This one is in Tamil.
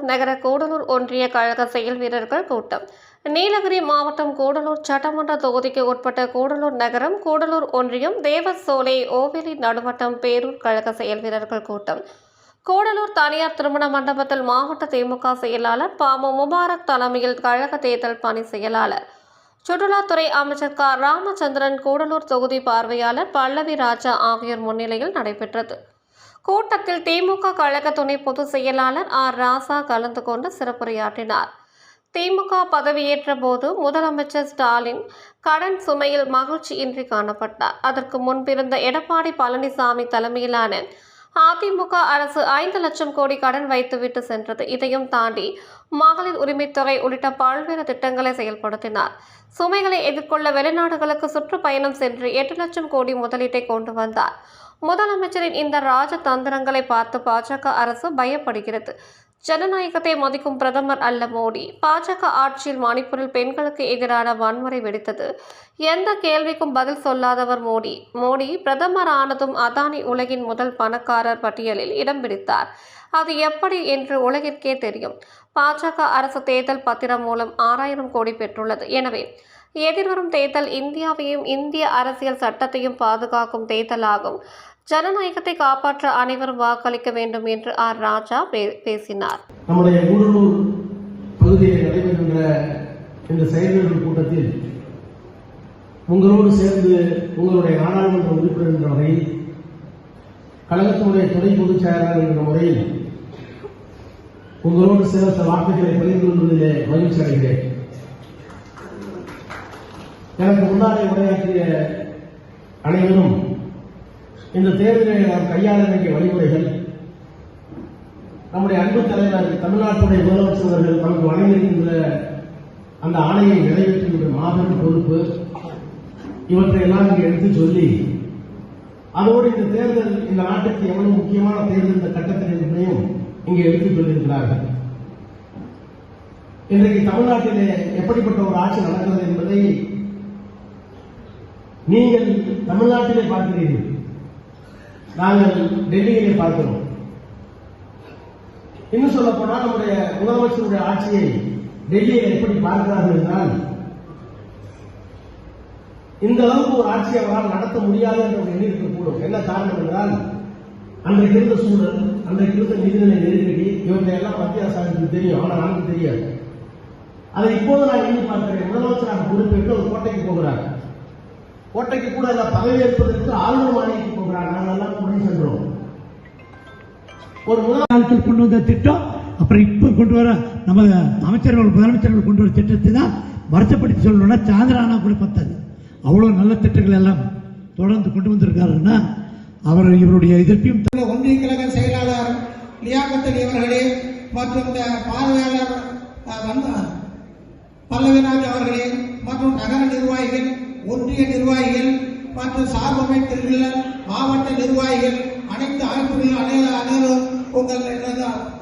நகர கூடலூர் ஒன்றிய கழக செயல் வீரர்கள் கூட்டம். நீலகிரி மாவட்டம் கூடலூர் சட்டமன்ற தொகுதிக்கு உட்பட்ட கூடலூர் நகரம் கூடலூர் ஒன்றியம் தேவசோலை ஓவேலி நடுவட்டம் பேரூர் கழக செயல் வீரர்கள் கூட்டம். கூடலூர் தனியார் திருமண மண்டபத்தில் மாவட்ட திமுக செயலாளர் பாமு முபாரக் தலைமையில் கழக தேர்தல் பணி செயலாளர். சுற்றுலாத்துறை அமைச்சர் க. ராமச்சந்திரன் கூடலூர் தொகுதி பார்வையாளர் பல்லவி ராஜா ஆகியோர் முன்னிலையில் நடைபெற்றது. கூட்டத்தில் திமுக கழக துணை பொதுச் செயலாளர் ஆர். ராசா கலந்து கொண்டு சிறப்புரையாற்றினார். திமுக பதவியேற்ற போது முதலமைச்சர் ஸ்டாலின் கடன் சுமையில் மகிழ்ச்சியின்றி காணப்பட்டார். அதற்கு முன்பிருந்த எடப்பாடி பழனிசாமி தலைமையிலான அதிமுக அரசு ஐந்து லட்சம் கோடி கடன் வைத்துவிட்டு சென்றது. இதையும் தாண்டி மகளிர் உரிமைத்தொகை உள்ளிட்ட பல்வேறு திட்டங்களை செயல்படுத்தினார். சுமைகளை எதிர்கொள்ள வெளிநாடுகளுக்கு சுற்றுப்பயணம் சென்று எட்டு லட்சம் கோடி முதலீட்டை கொண்டு வந்தார். முதலமைச்சரின் இந்த ராஜதந்திரங்களை பார்த்து பாஜக அரசு பயப்படுகிறது. ஜனநாயகத்தை மதிக்கும் பிரதமர் அல்ல மோடி. பாஜக ஆட்சியில் மணிப்பூரில் பெண்களுக்கு எதிரான வன்முறை வெடித்தது. எந்த கேள்விக்கும் பதில் சொல்லாதவர் மோடி. மோடி பிரதமர் ஆனதும் அதானி உலகின் முதல் பணக்காரர் பட்டியலில் இடம் பிடித்தார். அது எப்படி என்று உலகிற்கே தெரியும். பாஜக அரசு தேர்தல் பத்திரம் மூலம் ஆறாயிரம் கோடி பெற்றுள்ளது. எனவே எதிர்வரும் தேர்தல் இந்தியாவையும் இந்திய அரசியல் சட்டத்தையும் பாதுகாக்கும் தேர்தலாகும். ஜனநாயகத்தை காப்பாற்ற அனைவரும் வாக்களிக்க வேண்டும் என்று ஆர். ராஜா பேசினார். நம்முடைய கூடலூர் பகுதியில் நடைபெறுகின்ற இந்த செயல்வீரர்கள் கூட்டத்தில் உங்களோடு சேர்ந்து உங்களுடைய நாடாளுமன்ற உறுப்பினர் என்ற வகையில் கழகத்தினுடைய துணை பொதுச் செயலாளர் என்ற முறையில் உங்களோடு சில சில வார்த்தைகளை பகிர்ந்து கொள்வதிலே மகிழ்ச்சி அடைகிறேன். எனக்கு முன்னாலே உரையாற்றிய அனைவரும் இந்த தேர்தலை நாம் கையாள வேண்டிய வழிமுறைகள் நம்முடைய அன்பு தலைவர் தமிழ்நாட்டுடைய முதலமைச்சர் அவர்கள் நமக்கு வழங்கியிருக்கின்ற அந்த ஆணையை நிறைவேற்றுகின்ற மாபெரும் பொறுப்பு இவற்றை எல்லாம் இங்கே எடுத்து சொல்லி அதோடு இந்த தேர்தல் இந்த நாட்டுக்கு எவ்வளவு முக்கியமான தேர்தல் இந்த கட்டத்தில் என்பதையும் இங்கே எடுத்துச் சொல்லியிருக்கிறார்கள். இன்றைக்கு தமிழ்நாட்டிலே எப்படிப்பட்ட ஒரு ஆட்சி நடக்கிறது என்பதை நீங்கள் தமிழ்நாட்டிலே பார்க்கிறீர்கள். நாங்கள் டெல்லியிலே பார்க்கிறோம். இன்னும் சொல்ல போனால் நம்முடைய முதலமைச்சருடைய ஆட்சியை டெல்லியில் எப்படி பார்க்கிறார்கள் என்றால் இந்த அளவுக்கு ஒரு ஆட்சி அவரால் நடத்த முடியாது என்று அவர் எண்ணியிருக்கக்கூடும் என்ன காரணம் என்றால் அன்றைக்கு இருந்த சூழல் அன்றைக்கு இருந்த நிதிநிலை நெருக்கடி இவற்றை எல்லாம் மத்திய அரசாங்கத்துக்கு தெரியும். ஆனால் நமக்கு தெரியாது. அதை இப்போது நான் எண்ணி பார்க்கிறேன். முதலமைச்சராக பொறுப்பேற்று ஒரு கோட்டைக்கு போகிறார். கோட்டைக்கு கூட எல்லாம் பதவியேற்பதற்கு ஆளுநர் மாளிகைக்கு போகிறார் நாங்கள் எல்லாம் துணை சென்றோம் ஒரு முதல் காலத்தில் கொண்டு வந்த திட்டம் அப்புறம் இப்ப கொண்டு வர நம்ம அமைச்சர்கள் முதலமைச்சர்கள் கொண்டு வர திட்டத்தை தான் வருத்தப்படுத்தி சொல்லணும்னா சாந்திரானா கூட பத்தாது. அவ்வளவு நல்ல திட்டங்கள் எல்லாம் தொடர்ந்து கொண்டு வந்திருக்காருன்னா அவர் இவருடைய எதிர்ப்பையும் ஒன்றிய கழக செயலாளர் லியாகத்தலி அவர்களே மற்றும் இந்த பார்வையாளர் பல்லவிராஜ் அவர்களே மற்றும் நகர நிர்வாகிகள் ஒன்றிய நிர்வாகிகள் மற்றும் சார்பமைப்பில் மாவட்ட நிர்வாகிகள் அனைத்து அமைப்புகள் அனைவரும் உங்கள் என்னதான்